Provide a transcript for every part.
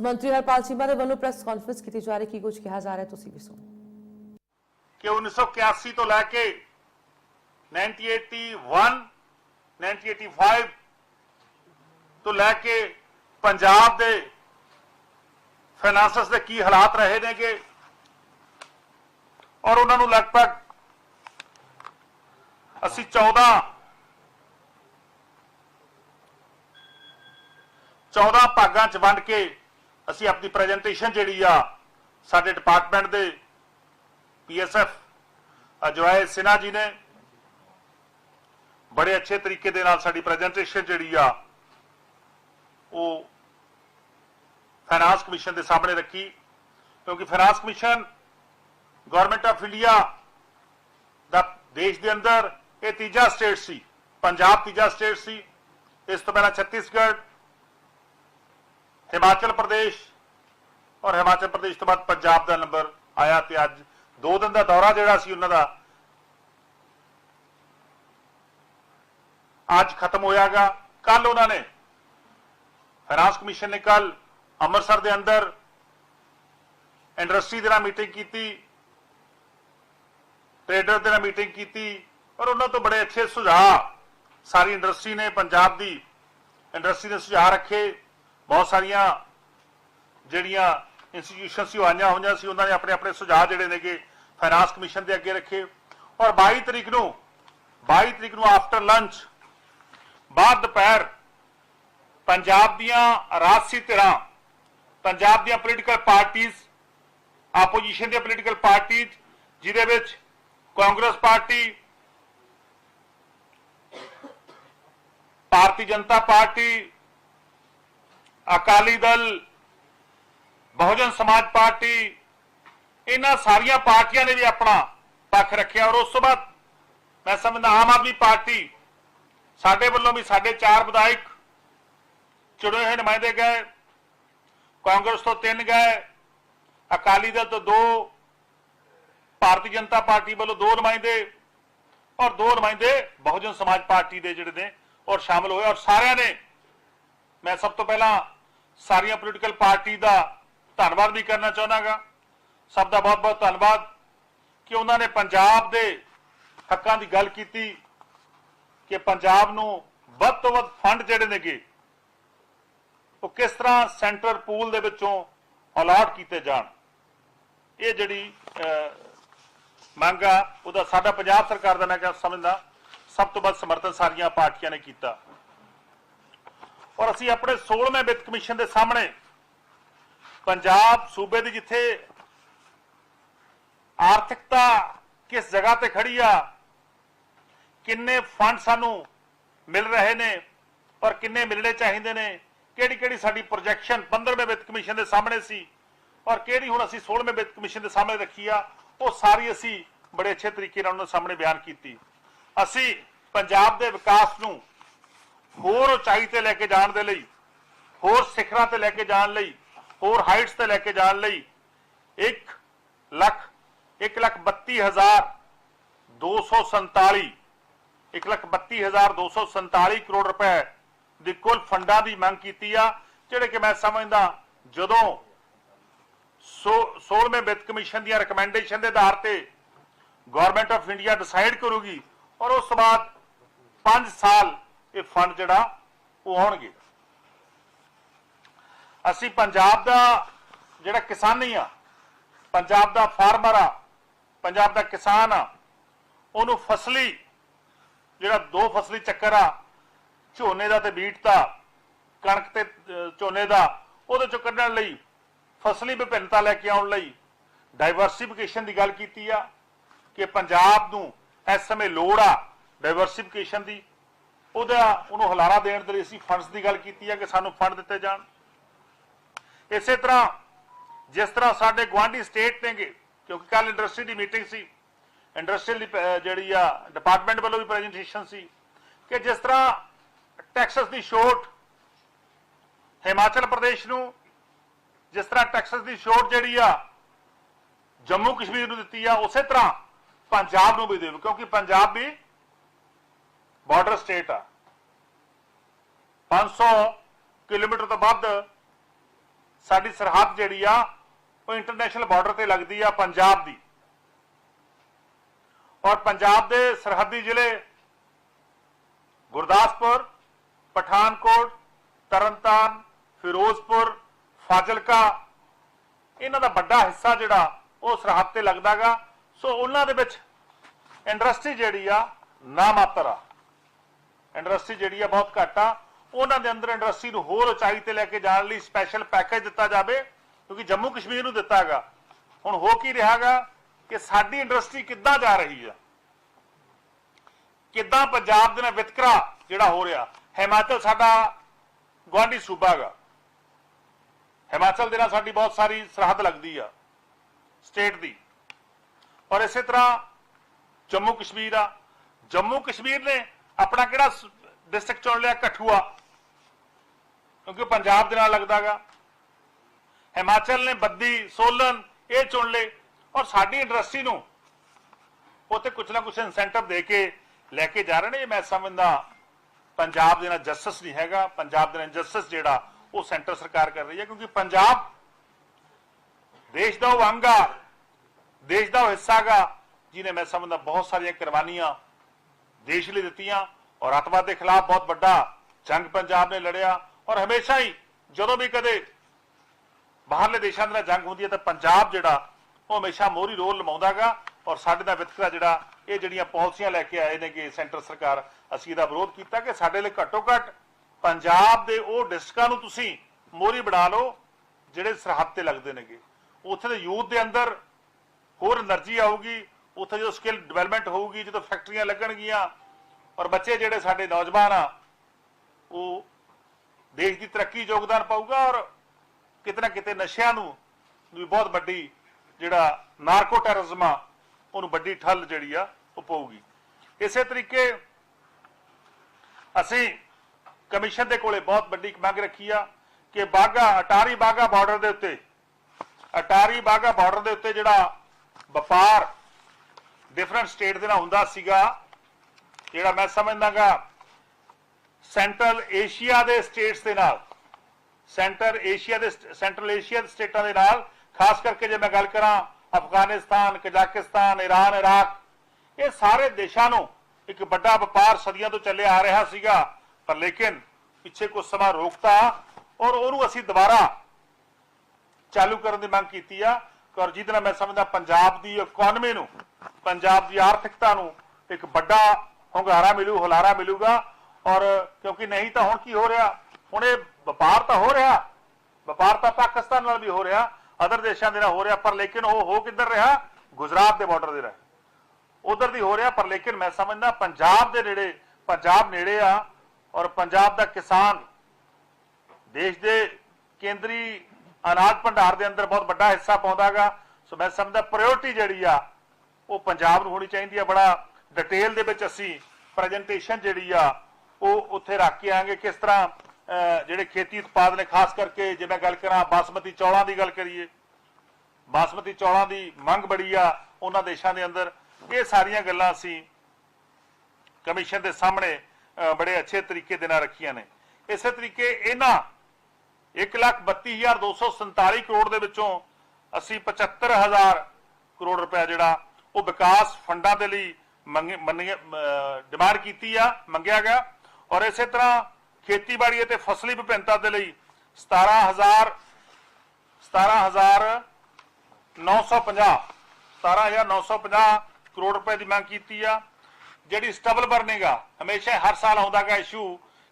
ਮੰਤਰੀ ਹਰਪਾਲ ਚੀਮਾ ਦੇ ਵੱਲੋਂ ਪ੍ਰੈਸ ਕਾਨਫਰੰਸ ਕੀਤੀ ਜਾ ਰਹੀ, ਕੀ ਕੁਝ ਕਿਹਾ ਜਾ ਰਿਹਾ ਤੁਸੀਂ ਵੀ ਸੁਣੋ। ਕਿ 1981 ਤੋਂ ਲੈ ਕੇ 1981 1985 ਤੋਂ ਲੈ ਕੇ ਪੰਜਾਬ ਦੇ ਫਾਈਨਾਂਸਸ ਦੇ ਕੀ ਹਾਲਾਤ ਰਹੇ ਨੇਗੇ ਔਰ ਉਹਨਾਂ ਨੂੰ ਲਗਭਗ ਅਸੀਂ 14 14 ਭਾਗਾਂ ਚ ਵੰਡ ਕੇ ਅਸੀਂ ਆਪਣੀ ਪ੍ਰੈਜੈਂਟੇਸ਼ਨ ਜਿਹੜੀ ਆ, ਸਾਡੇ ਡਿਪਾਰਟਮੈਂਟ ਦੇ ਪੀਐਸਐਫ ਅਜਵਾਏ ਸਿਨਾ ਜੀ ਨੇ ਬੜੇ ਅੱਛੇ ਤਰੀਕੇ ਦੇ ਨਾਲ ਸਾਡੀ ਪ੍ਰੈਜੈਂਟੇਸ਼ਨ ਜਿਹੜੀ ਆ, ਉਹ ਫਾਈਨਾਂਸ ਕਮਿਸ਼ਨ ਦੇ ਸਾਹਮਣੇ ਰੱਖੀ। ਕਿਉਂਕਿ finance commission government of India ਦਾ ਦੇਸ਼ ਦੇ ਅੰਦਰ ਇਹ ਤੀਜਾ ਸਟੇਟ ਸੀ, ਪੰਜਾਬ ਤੀਜਾ ਸਟੇਟ ਸੀ, ਇਸ ਤੋਂ ਪਹਿਲਾਂ ਛੱਤੀਸਗੜ੍ਹ ਹਿਮਾਚਲ ਪ੍ਰਦੇਸ਼। ਔਰ ਹਿਮਾਚਲ ਪ੍ਰਦੇਸ਼ ਤੋਂ ਬਾਅਦ ਪੰਜਾਬ ਦਾ ਨੰਬਰ ਆਇਆ ਤੇ ਅੱਜ ਦੋ ਦਿਨ ਦਾ ਦੌਰਾ ਜਿਹੜਾ ਸੀ ਉਹਨਾਂ ਦਾ, ਅੱਜ ਖਤਮ ਹੋਇਆਗਾ। ਕੱਲ ਉਹਨਾਂ ਨੇ ਫਾਈਨਾਂਸ ਕਮਿਸ਼ਨ ਨੇ ਕੱਲ ਅੰਮ੍ਰਿਤਸਰ ਦੇ ਅੰਦਰ ਇੰਡਸਟਰੀ ਦੇ ਨਾਲ ਮੀਟਿੰਗ ਕੀਤੀ, ਟ੍ਰੇਡਰ ਦੇ ਨਾਲ ਮੀਟਿੰਗ ਕੀਤੀ ਔਰ ਉਹਨਾਂ ਤੋਂ ਬੜੇ ਅੱਛੇ ਸੁਝਾਅ ਸਾਰੀ ਇੰਡਸਟਰੀ ਨੇ, ਪੰਜਾਬ ਦੀ ਇੰਡਸਟਰੀ ਦੇ ਸੁਝਾਅ ਰੱਖੇ। ਬਹੁਤ ਸਾਰੀਆਂ ਜਿਹੜੀਆਂ ਇੰਸਟੀਟਿਊਸ਼ਨ ਸੀ, ਉਹ ਆਈਆਂ ਹੋਈਆਂ ਸੀ, ਉਹਨਾਂ ਨੇ ਆਪਣੇ ਆਪਣੇ ਸੁਝਾਅ ਜਿਹੜੇ ਨੇਗੇ ਫਾਈਨਾਂਸ ਕਮਿਸ਼ਨ ਦੇ ਅੱਗੇ ਰੱਖੇ। ਔਰ 22 ਤਰੀਕ ਨੂੰ 22 ਤਰੀਕ ਨੂੰ ਆਫਟਰ ਲੰਚ ਬਾਅਦ ਦੁਪਹਿਰ, ਪੰਜਾਬ ਦੀਆਂ ਰਾਜਸੀ ਧਿਰਾਂ, ਪੰਜਾਬ ਦੀਆਂ ਪੋਲੀਟੀਕਲ ਪਾਰਟੀਆਂ ਆਪੋਜੀਸ਼ਨ ਦੀਆਂ ਪੋਲੀਟੀਕਲ ਪਾਰਟੀਆਂ ਜਿਹਦੇ ਵਿੱਚ Congress party, Bharatiya Janata party Akali Dal, Bahujan Samaj party, ਇਹਨਾਂ ਸਾਰੀਆਂ ਪਾਰਟੀਆਂ ਨੇ ਵੀ ਆਪਣਾ ਪੱਖ ਰੱਖਿਆ ਔਰ ਉਸ ਤੋਂ ਬਾਅਦ ਮੈਂ ਸਮਝਦਾ ਆਮ ਆਦਮੀ ਪਾਰਟੀ ਸਾਡੇ ਵੱਲੋਂ ਵੀ ਸਾਡੇ ਚਾਰ ਵਿਧਾਇਕ ਚੁਣੇ ਹੋਏ ਨੁਮਾਇੰਦੇ ਗਏ, ਕਾਂਗਰਸ ਤੋਂ ਤਿੰਨ ਗਏ, ਅਕਾਲੀ ਦਲ ਤੋਂ ਦੋ, ਭਾਰਤੀ ਜਨਤਾ ਪਾਰਟੀ ਵੱਲੋਂ ਦੋ ਨੁਮਾਇੰਦੇ ਔਰ ਦੋ ਨੁਮਾਇੰਦੇ ਬਹੁਜਨ ਸਮਾਜ ਪਾਰਟੀ ਦੇ ਜਿਹੜੇ ਨੇ ਔਰ ਸ਼ਾਮਲ ਹੋਏ ਔਰ ਸਾਰਿਆਂ ਨੇ ਮੈਂ ਸਭ ਤੋਂ ਪਹਿਲਾਂ ਸਾਰੀਆਂ ਪੋਲੀਟੀਕਲ ਪਾਰਟੀ ਦਾ ਧੰਨਵਾਦ ਵੀ ਕਰਨਾ ਚਾਹੁੰਦਾਗਾ। ਸਭ ਦਾ ਬਹੁਤ ਬਹੁਤ ਧੰਨਵਾਦ ਕਿ ਉਹਨਾਂ ਨੇ ਪੰਜਾਬ ਦੇ ਹੱਕਾਂ ਦੀ ਗੱਲ ਕੀਤੀ ਕਿ ਪੰਜਾਬ ਨੂੰ ਵੱਧ ਤੋਂ ਵੱਧ ਫੰਡ ਜਿਹੜੇ ਨੇਗੇ, ਉਹ ਕਿਸ ਤਰ੍ਹਾਂ ਸੈਂਟਰ ਪੂਲ ਦੇ ਵਿੱਚੋਂ ਅਲਾਟ ਕੀਤੇ ਜਾਣ। ਇਹ ਜਿਹੜੀ ਮੰਗ ਆ, ਉਹਦਾ ਸਾਡਾ ਪੰਜਾਬ ਸਰਕਾਰ ਦਾ ਮੈਂ ਕਿਹਾ ਸਮਝਦਾ। ਸਭ ਤੋਂ ਵੱਧ ਸਮਰਥਨ ਸਾਰੀਆਂ ਪਾਰਟੀਆਂ ਨੇ ਕੀਤਾ। ਔਰ ਅਸੀਂ ਆਪਣੇ 16ਵੇਂ ਵਿੱਤ ਕਮਿਸ਼ਨ ਦੇ ਸਾਹਮਣੇ ਪੰਜਾਬ ਸੂਬੇ ਦੀ ਜਿੱਥੇ ਆਰਥਿਕਤਾ ਕਿਸ ਜਗ੍ਹਾ ਤੇ ਖੜੀ ਆ, ਕਿੰਨੇ ਫੰਡ ਸਾਨੂੰ ਮਿਲ ਰਹੇ ਨੇ ਔਰ ਕਿੰਨੇ ਮਿਲਣੇ ਚਾਹੀਦੇ ਨੇ ਕਿਹੜੀ ਕਿਹੜੀ ਸਾਡੀ ਪ੍ਰੋਜੈਕਸ਼ਨ 15ਵੇਂ ਵਿੱਤ ਕਮਿਸ਼ਨ ਦੇ ਸਾਹਮਣੇ ਸੀ ਔਰ ਕਿਹੜੀ ਹੁਣ ਅਸੀਂ 16ਵੇਂ ਵਿੱਤ ਕਮਿਸ਼ਨ ਦੇ ਸਾਹਮਣੇ ਰੱਖੀ ਆ, ਉਹ ਸਾਰੀ ਅਸੀਂ ਬੜੇ ਅੱਛੇ ਤਰੀਕੇ ਨਾਲ ਉਹਨਾਂ ਸਾਹਮਣੇ ਬਿਆਨ ਕੀਤੀ। ਅਸੀਂ ਪੰਜਾਬ ਦੇ ਵਿਕਾਸ ਨੂੰ ਹੋਰ ਉਚਾਈ ਤੇ ਲੈ ਕੇ ਜਾਣ ਦੇ ਲਈ, ਹੋਰ ਸਿਖਰਾਂ ਤੇ ਲੈ ਕੇ ਜਾਣ ਲਈ, ਹੋਰ ਹਾਈਟਸ ਤੇ ਲੈ ਕੇ ਜਾਣ ਲਈ 1 ਲੱਖ 1 ਲੱਖ 32 ਹਜ਼ਾਰ 247 1 ਲੱਖ 32 ਹਜ਼ਾਰ 247 ਕਰੋੜ ਰੁਪਏ ਦੀ ਕੁੱਲ ਫੰਡਾਂ ਦੀ ਮੰਗ ਕੀਤੀ ਆ, ਜਿਹੜੇ ਕਿ ਮੈਂ ਸਮਝਦਾ ਜਦੋਂ 16ਵੇਂ ਵਿੱਤ ਕਮਿਸ਼ਨ ਦੀਆਂ ਰეკਮੈਂਡੇਸ਼ਨ ਦੇ ਆਧਾਰ ਤੇ ਗਵਰਨਮੈਂਟ ਆਫ ਇੰਡੀਆ ਡਿਸਾਈਡ ਕਰੂਗੀ ਔਰ ਉਸ ਤੋਂ ਬਾਅਦ 5 ਸਾਲ ਇਹ ਫੰਡ ਜਿਹੜਾ ਉਹ ਆਉਣਗੇ। ਅਸੀਂ ਪੰਜਾਬ ਦਾ ਜਿਹੜਾ ਕਿਸਾਨੀ ਆ, ਪੰਜਾਬ ਦਾ ਫਾਰਮਰ ਆ, ਪੰਜਾਬ ਦਾ ਕਿਸਾਨ ਆ, ਉਹਨੂੰ ਫਸਲੀ ਜਿਹੜਾ ਦੋ ਫਸਲੀ ਚੱਕਰ ਆ, ਝੋਨੇ ਦਾ ਤੇ ਬੀਟ ਦਾ, ਕਣਕ ਤੇ ਝੋਨੇ ਦਾ, ਉਹਦੇ ਚੋਂ ਕੱਢਣ ਲਈ ਫਸਲੀ ਵਿਭਿੰਨਤਾ ਲੈ ਕੇ ਆਉਣ ਲਈ ਡਾਈਵਰਸਿਫਿਕੇਸ਼ਨ ਦੀ ਗੱਲ ਕੀਤੀ ਆ ਕਿ ਪੰਜਾਬ ਨੂੰ ਇਸ ਸਮੇਂ ਲੋੜ ਆ ਡਾਈਵਰਸਿਫਿਕੇਸ਼ਨ ਦੀ। ਉਹਦਾ ਉਹਨੂੰ ਹੁਲਾਰਾ ਦੇਣ ਦੇ ਲਈ ਅਸੀਂ ਫੰਡਸ ਦੀ ਗੱਲ ਕੀਤੀ ਆ ਕਿ ਸਾਨੂੰ ਫੰਡ ਦਿੱਤੇ ਜਾਣ। ਇਸੇ ਤਰ੍ਹਾਂ ਜਿਸ ਤਰ੍ਹਾਂ ਸਾਡੇ ਗਵਾਂਢੀ ਸਟੇਟ ਨੇਗੇ, ਕਿਉਂਕਿ ਕੱਲ ਇੰਡਸਟਰੀ ਦੀ ਮੀਟਿੰਗ ਸੀ ਇੰਡਸਟਰੀਅਲ ਜਿਹੜੀ ਆ ਡਿਪਾਰਟਮੈਂਟ ਵੱਲੋਂ ਵੀ ਪ੍ਰੈਜੈਂਟੇਸ਼ਨ ਸੀ ਕਿ ਜਿਸ ਤਰ੍ਹਾਂ ਟੈਕਸਸ ਦੀ ਛੋਟ ਹਿਮਾਚਲ ਪ੍ਰਦੇਸ਼ ਨੂੰ, ਜਿਸ ਤਰ੍ਹਾਂ ਟੈਕਸਸ ਦੀ ਛੋਟ ਜਿਹੜੀ ਆ ਜੰਮੂ ਕਸ਼ਮੀਰ ਨੂੰ ਦਿੱਤੀ ਆ, ਉਸੇ ਤਰ੍ਹਾਂ ਪੰਜਾਬ ਨੂੰ ਵੀ ਦੇ ਕਿਉਂਕਿ ਪੰਜਾਬ ਵੀ ਬਾਰਡਰ ਸਟੇਟ ਆ। 500 ਕਿਲੋਮੀਟਰ ਤੋਂ ਵੱਧ ਸਾਡੀ ਸਰਹੱਦ ਜਿਹੜੀ ਆ, ਉਹ ਇੰਟਰਨੈਸ਼ਨਲ ਬਾਰਡਰ ਤੇ ਲੱਗਦੀ ਆ ਪੰਜਾਬ ਦੀ। ਔਰ ਪੰਜਾਬ ਦੇ ਸਰਹੱਦੀ ਜ਼ਿਲ੍ਹੇ ਗੁਰਦਾਸਪੁਰ, ਪਠਾਨਕੋਟ, ਤਰਨਤਾਰਨ, ਫਿਰੋਜ਼ਪੁਰ, ਫਾਜ਼ਿਲਕਾ, ਇਹਨਾਂ ਦਾ ਵੱਡਾ ਹਿੱਸਾ ਜਿਹੜਾ, ਉਹ ਸਰਹੱਦ ਤੇ ਲੱਗਦਾਗਾ। ਸੋ ਉਹਨਾਂ ਦੇ ਵਿੱਚ ਇੰਡਸਟਰੀ ਜਿਹੜੀ ਆ ਨਾ ਮਾਤਰ ਆ। ਇੰਡਸਟਰੀ ਜਿਹੜੀ ਆ ਬਹੁਤ ਘੱਟ ਆ। ਉਹਨਾਂ ਦੇ ਅੰਦਰ ਇੰਡਸਟਰੀ ਨੂੰ ਹੋਰ ਉਚਾਈ ਤੇ ਲੈ ਕੇ ਜਾਣ ਲਈ ਸਪੈਸ਼ਲ ਪੈਕੇਜ ਦਿੱਤਾ ਜਾਵੇ, ਕਿਉਂਕਿ ਜੰਮੂ ਕਸ਼ਮੀਰ ਨੂੰ ਦਿੱਤਾ ਹੈਗਾ। ਹੁਣ ਹੋ ਕੀ ਰਿਹਾਗਾ ਕਿ ਸਾਡੀ ਇੰਡਸਟਰੀ ਕਿੱਦਾਂ ਜਾ ਰਹੀ ਆ? ਕਿੱਦਾਂ ਪੰਜਾਬ ਦੇ ਨਾਲ ਵਿਤਕਰਾ ਜਿਹੜਾ ਹੋ ਰਿਹਾ? ਹਿਮਾਚਲ ਸਾਡਾ ਗੁਆਂਢੀ ਸੂਬਾ ਹੈਗਾ। ਹਿਮਾਚਲ ਦੇ ਨਾਲ ਸਾਡੀ ਬਹੁਤ ਸਾਰੀ ਸਰਹੱਦ ਲੱਗਦੀ ਆ ਸਟੇਟ ਦੀ। ਔਰ ਇਸੇ ਤਰ੍ਹਾਂ ਜੰਮੂ ਕਸ਼ਮੀਰ ਆ। ਜੰਮੂ ਕਸ਼ਮੀਰ ਨੇ ਆਪਣਾ ਕਿਹੜਾ ਡਿਸਟ੍ਰਿਕਟ ਚੁਣ ਲਿਆ? ਕਠੂਆ। ਕਿਉਂਕਿ ਉਹ ਪੰਜਾਬ ਦੇ ਨਾਲ ਲੱਗਦਾਗਾ। ਹਿਮਾਚਲ ਨੇ ਬੱਦੀ, ਸੋਲਨ ਇਹ ਚੁਣ ਲਏ। ਔਰ ਸਾਡੀ ਇੰਡਸਟਰੀ ਨੂੰ ਉੱਥੇ ਕੁਝ ਨਾ ਕੁਝ ਇਨਸੈਂਟਿਵ ਦੇ ਕੇ ਲੈ ਕੇ ਜਾ ਰਹੇ ਨੇ। ਮੈਂ ਸਮਝਦਾ ਪੰਜਾਬ ਦੇ ਨਾਲ ਜਸਟਿਸ ਨਹੀਂ ਹੈਗਾ। ਪੰਜਾਬ ਦੇ ਨਾਲ ਜਸਟਿਸ ਜਿਹੜਾ, ਉਹ ਸੈਂਟਰ ਸਰਕਾਰ ਕਰ ਰਹੀ ਹੈ। ਕਿਉਂਕਿ ਪੰਜਾਬ ਦੇਸ਼ ਦਾ ਉਹ ਅੰਗ ਆ। ਦੇਸ਼ ਦਾ ਉਹ ਹਿੱਸਾ ਗਾ, ਜਿਹਨੇ ਮੈਂ ਸਮਝਦਾ ਬਹੁਤ ਸਾਰੀਆਂ ਕੁਰਬਾਨੀਆਂ ਦੇਸ਼ ਲਈ ਦਿੱਤੀਆਂ ਔਰ ਅਤਵਾਦ ਦੇ ਖਿਲਾਫ ਬਹੁਤ ਵੱਡਾ ਜੰਗ ਪੰਜਾਬ ਨੇ ਲੜਿਆ ਔਰ ਹਮੇਸ਼ਾ ਹੀ ਜਦੋਂ ਵੀ ਕਦੇ ਬਾਹਰਲੇ ਦੇਸ਼ਾਂ ਦੇ ਨਾਲ ਜੰਗ ਹੁੰਦੀ ਹੈ ਤਾਂ ਪੰਜਾਬ ਜਿਹੜਾ, ਉਹ ਹਮੇਸ਼ਾ ਮੋਰੀ ਰੋਲ ਲਮਾਉਂਦਾਗਾ ਔਰ ਸਾਡੇ ਦਾ ਵਿਤਕਰਾ ਜਿਹੜਾ, ਇਹ ਜਿਹੜੀਆਂ ਪਾਲਿਸੀਆਂ ਲੈ ਕੇ ਆਏ ਨੇ ਕਿ ਸੈਂਟਰ ਸਰਕਾਰ, ਅਸੀਂ ਇਹਦਾ ਵਿਰੋਧ ਕੀਤਾ ਕਿ ਸਾਡੇ ਲਈ ਘੱਟੋ ਘੱਟ ਪੰਜਾਬ ਦੇ ਉਹ ਡਿਸਟ੍ਰਿਕਾਂ ਨੂੰ ਤੁਸੀਂ ਮੋਰੀ ਬਣਾ ਲਓ, ਜਿਹੜੇ ਸਰਹੱਦ ਤੇ ਲੱਗਦੇ ਨੇਗੇ। ਉੱਥੇ ਦੇ ਯੂਥ ਦੇ ਅੰਦਰ ਹੋਰ એનર્ਜੀ ਆਊਗੀ ਉੱਥੇ ਜਦੋਂ ਸਕਿੱਲ ਡਿਵੈਲਪਮੈਂਟ ਹੋਊਗੀ, ਜਦੋਂ ਫੈਕਟਰੀਆਂ ਲੱਗਣਗੀਆਂ, ਔਰ ਬੱਚੇ ਜਿਹੜੇ ਸਾਡੇ ਨੌਜਵਾਨ ਆ, ਉਹ ਦੇਸ਼ ਦੀ ਤਰੱਕੀ ਯੋਗਦਾਨ ਪਾਊਗਾ ਔਰ ਕਿਤੇ ਨਾ ਕਿਤੇ ਨਸ਼ਿਆਂ ਨੂੰ ਵੀ ਬਹੁਤ ਵੱਡੀ ਜਿਹੜਾ ਨਾਰਕੋ ਟੈਰਰਿਜ਼ਮ ਆ, ਉਹਨੂੰ ਵੱਡੀ ਠੱਲ ਜਿਹੜੀ ਆ, ਉਹ ਪਊਗੀ। ਇਸੇ ਤਰੀਕੇ ਅਸੀਂ ਕਮਿਸ਼ਨ ਦੇ ਕੋਲੇ ਬਹੁਤ ਵੱਡੀ ਮੰਗ ਰੱਖੀ ਆ ਕਿ ਬਾਗਾ ਅਟਾਰੀ ਬਾਗਾ ਬਾਰਡਰ ਦੇ ਉੱਤੇ ਅਟਾਰੀ ਬਾਗਾ ਬਾਰਡਰ ਦੇ ਉੱਤੇ ਜਿਹੜਾ ਵਪਾਰ ਡਿਫਰੈਂਟ ਸਟੇਟ ਦੇ ਨਾਲ ਹੁੰਦਾ ਸੀਗਾ, ਜਿਹੜਾ ਮੈਂ ਸਮਝਦਾਗਾ ਸੈਂਟਰਲ ਏਸ਼ੀਆ ਦੇ ਸਟੇਟਸ ਦੇ ਨਾਲ ਸੈਂਟਰ ਏਸ਼ੀਆ ਦੇ ਸੈਂਟਰਲ ਏਸ਼ੀਆ ਦੇ ਸਟੇਟਾਂ ਦੇ ਨਾਲ, ਖਾਸ ਕਰਕੇ ਜੇ ਮੈਂ ਗੱਲ ਕਰਾਂ, ਅਫਗਾਨਿਸਤਾਨ, ਕਜ਼ਾਕਿਸਤਾਨ ਈਰਾਨ ਇਰਾਕ, ਇਹ ਸਾਰੇ ਦੇਸ਼ਾਂ ਨੂੰ ਇੱਕ ਵੱਡਾ ਵਪਾਰ ਸਦੀਆਂ ਤੋਂ ਚੱਲਿਆ ਆ ਰਿਹਾ ਸੀਗਾ, ਪਰ ਲੇਕਿਨ ਪਿੱਛੇ ਕੁਝ ਸਮਾਂ ਰੋਕਤਾ ਔਰ ਉਹਨੂੰ ਅਸੀਂ ਦੁਬਾਰਾ ਚਾਲੂ ਕਰਨ ਦੀ ਮੰਗ ਕੀਤੀ ਆ। ਔਰ ਜਿਹਦੇ ਨਾਲ ਮੈਂ ਸਮਝਦਾ, ਪੰਜਾਬ ਦੀ ਇਕਨੋਮੀ ਨੂੰ ਪੰਜਾਬ ਦੀ ਆਰਥਿਕਤਾ ਨੂੰ ਇੱਕ ਵੱਡਾ ਹੁੰਗਾਰਾ ਮਿਲੂ, ਹੁਲਾਰਾ ਮਿਲੂਗਾ ਔਰ ਕਿਉਂਕਿ ਨਹੀਂ ਤਾਂ ਹੁਣ ਕੀ ਹੋ ਰਿਹਾ? ਹੁਣ ਇਹ ਵਪਾਰ ਤਾਂ ਹੋ ਰਿਹਾ। ਵਪਾਰ ਤਾਂ ਪਾਕਿਸਤਾਨ ਨਾਲ ਵੀ ਹੋ ਰਿਹਾ, ਅਦਰ ਦੇਸ਼ਾਂ ਦੇ ਨਾਲ ਹੋ ਰਿਹਾ, ਪਰ ਲੇਕਿਨ ਉਹ ਹੋ ਕਿੱਧਰ ਰਿਹਾ? ਗੁਜਰਾਤ ਦੇ ਬਾਰਡਰ ਦੇ ਰਹੇ। ਉਧਰ ਦੀ ਹੋ ਰਿਹਾ, ਪਰ ਲੇਕਿਨ ਮੈਂ ਸਮਝਦਾ ਪੰਜਾਬ ਦੇ ਨੇੜੇ, ਪੰਜਾਬ ਨੇੜੇ ਆ ਔਰ ਪੰਜਾਬ ਦਾ ਕਿਸਾਨ ਦੇਸ਼ ਦੇ ਕੇਂਦਰੀ ਅਨਾਜ ਭੰਡਾਰ ਦੇ ਅੰਦਰ ਬਹੁਤ ਵੱਡਾ ਹਿੱਸਾ ਪਾਉਂਦਾਗਾ ਸੋ ਮੈਂ ਸਮਝਦਾ ਪ੍ਰਾਇੋਰਟੀ ਜਿਹੜੀ ਆ ਉਹ ਪੰਜਾਬ ਨੂੰ ਹੋਣੀ ਚਾਹੀਦੀ ਆ। ਬੜਾ ਡਿਟੇਲ ਦੇ ਵਿੱਚ ਅਸੀਂ ਪ੍ਰੈਜੈਂਟੇਸ਼ਨ ਜਿਹੜੀ ਆ, ਉਹ ਉੱਥੇ ਰੱਖ ਕੇ ਆਂਗੇ ਕਿਸ ਤਰ੍ਹਾਂ ਜਿਹੜੇ ਖੇਤੀ ਉਤਪਾਦ ਨੇ, ਖਾਸ ਕਰਕੇ ਜੇ ਮੈਂ ਗੱਲ ਕਰਾਂ ਬਾਸਮਤੀ ਚੌਲਾਂ ਦੀ ਗੱਲ ਕਰੀਏ, ਬਾਸਮਤੀ ਚੌਲਾਂ ਦੀ ਮੰਗ ਬੜੀ ਆ ਉਹਨਾਂ ਦੇਸ਼ਾਂ ਦੇ ਅੰਦਰ। ਇਹ ਸਾਰੀਆਂ ਗੱਲਾਂ ਅਸੀਂ ਕਮਿਸ਼ਨ ਦੇ ਸਾਹਮਣੇ ਬੜੇ ਅੱਛੇ ਤਰੀਕੇ ਦੇ ਨਾਲ ਰੱਖੀਆਂ ਨੇ। ਇਸੇ ਤਰੀਕੇ ਇਹਨਾਂ 132247 ਕਰੋੜ ਦੇ ਵਿੱਚੋਂ ਅਸੀਂ 75000 ਕਰੋੜ ਰੁਪਏ ਜਿਹੜਾ ਉਹ ਵਿਕਾਸ ਫੰਡਾਂ ਦੇ ਲਈ ਮੰਗੀ ਡਿਮਾਂਡ ਕੀਤੀ ਆ, ਮੰਗਿਆ ਗਿਆ। ਔਰ ਇਸੇ ਤਰ੍ਹਾਂ ਖੇਤੀਬਾੜੀ ਅਤੇ ਫਸਲੀ ਵਿਭਿੰਨਤਾ ਦੇ ਲਈ 17000 17950 17950 ਕਰੋੜ ਰੁਪਏ ਦੀ ਮੰਗ ਕੀਤੀ ਆ। ਜਿਹੜੀ ਸਟਬਲ ਬਰਨਿੰਗ ਆ, ਹਮੇਸ਼ਾ ਹਰ ਸਾਲ ਆਉਂਦਾਗਾ ਇਸ਼ੂ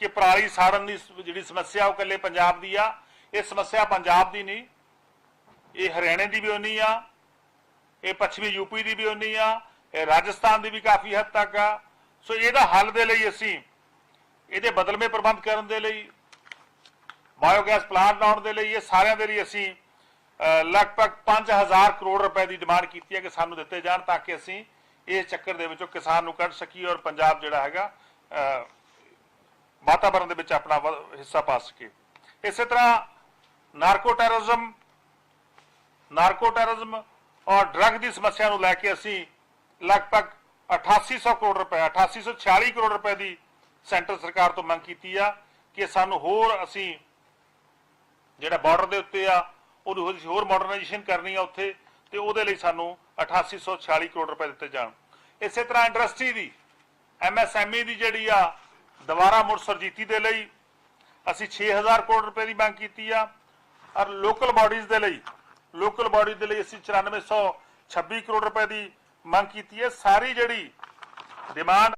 ਕਿ ਪਰਾਲੀ ਸਾੜਨ ਦੀ ਜਿਹੜੀ ਸਮੱਸਿਆ ਉਹ ਇਕੱਲੇ ਪੰਜਾਬ ਦੀ ਆ। ਇਹ ਸਮੱਸਿਆ ਪੰਜਾਬ ਦੀ ਨਹੀਂ, ਇਹ ਹਰਿਆਣੇ ਦੀ ਵੀ ਉਨੀ ਆ। ਇਹ ਪੱਛਮੀ ਯੂਪੀ ਦੀ ਵੀ ਉਨੀ ਆ ਇਹ ਰਾਜਸਥਾਨ ਦੀ ਵੀ ਕਾਫੀ ਹੱਦ ਤੱਕ ਆ। ਸੋ ਇਹਦਾ ਹੱਲ ਦੇ ਲਈ ਅਸੀਂ ਇਹਦੇ ਬਦਲਵੇਂ ਪ੍ਰਬੰਧ ਕਰਨ ਦੇ ਲਈ ਬਾਇਓਗੈਸ ਪਲਾਂਟ ਲਾਉਣ ਦੇ ਲਈ ਇਹ ਸਾਰਿਆਂ ਦੇ ਲਈ ਅਸੀਂ ਅਹ, ਲਗਭਗ 5000 ਕਰੋੜ ਰੁਪਏ ਦੀ ਡਿਮਾਂਡ ਕੀਤੀ ਹੈ ਕਿ ਸਾਨੂੰ ਦਿੱਤੇ ਜਾਣ ਤਾਂ ਕਿ ਅਸੀਂ ਇਸ ਚੱਕਰ ਦੇ ਵਿੱਚੋਂ ਕਿਸਾਨ ਨੂੰ ਕੱਢ ਸਕੀਏ ਔਰ ਪੰਜਾਬ ਜਿਹੜਾ ਹੈਗਾ ਅਹ, ਵਾਤਾਵਰਣ ਦੇ ਵਿੱਚ ਆਪਣਾ ਹਿੱਸਾ ਪਾ ਸਕੇ ਇਸੇ ਤਰ੍ਹਾਂ ਨਾਰਕੋ ਟੈਰਰਿਜ਼ਮ ਨਾਰਕੋ ਟੈਰਰਿਜ਼ਮ ਔਰ ਡਰੱਗ ਦੀ ਸਮੱਸਿਆ ਨੂੰ ਲੈ ਕੇ ਅਸੀਂ ਲਗਭਗ 8800 ਕਰੋੜ ਰੁਪਏ 8846 ਕਰੋੜ ਰੁਪਏ ਦੀ ਸੈਂਟਰ ਸਰਕਾਰ ਤੋਂ ਮੰਗ ਕੀਤੀ ਆ ਕਿ ਸਾਨੂੰ ਹੋਰ ਅਸੀਂ ਜਿਹੜਾ ਬਾਰਡਰ ਦੇ ਉੱਤੇ ਆ, ਉਹਨੂੰ ਹੋਰ- ਹੋਰ ਮਾਡਰਨਾਈਜੇਸ਼ਨ ਕਰਨੀ ਆ ਉੱਥੇ ਤੇ ਉਹਦੇ ਲਈ ਸਾਨੂੰ 8846 ਕਰੋੜ ਰੁਪਏ ਦਿੱਤੇ ਜਾਣ। ਇਸੇ ਤਰ੍ਹਾਂ ਇੰਡਸਟਰੀ ਦੀ ਐਮਐਸਐਮਈ ਦੀ ਜਿਹੜੀ ਆ, ਦੁਬਾਰਾ ਮੁੜ ਸਰਜੀਤੀ ਦੇ ਲਈ ਅਸੀਂ 6000 ਕਰੋੜ ਰੁਪਏ ਦੀ ਮੰਗ ਕੀਤੀ ਆ। ਔਰ ਲੋਕਲ ਬਾਡੀਜ਼ ਦੇ ਲਈ ਲੋਕਲ ਬਾਡੀ ਦੇ ਲਈ ਅਸੀਂ 9426 ਕਰੋੜ ਰੁਪਏ ਦੀ ਮੰਗ ਕੀਤੀ ਹੈ। ਸਾਰੀ ਜਿਹੜੀ ਡਿਮਾਂਡ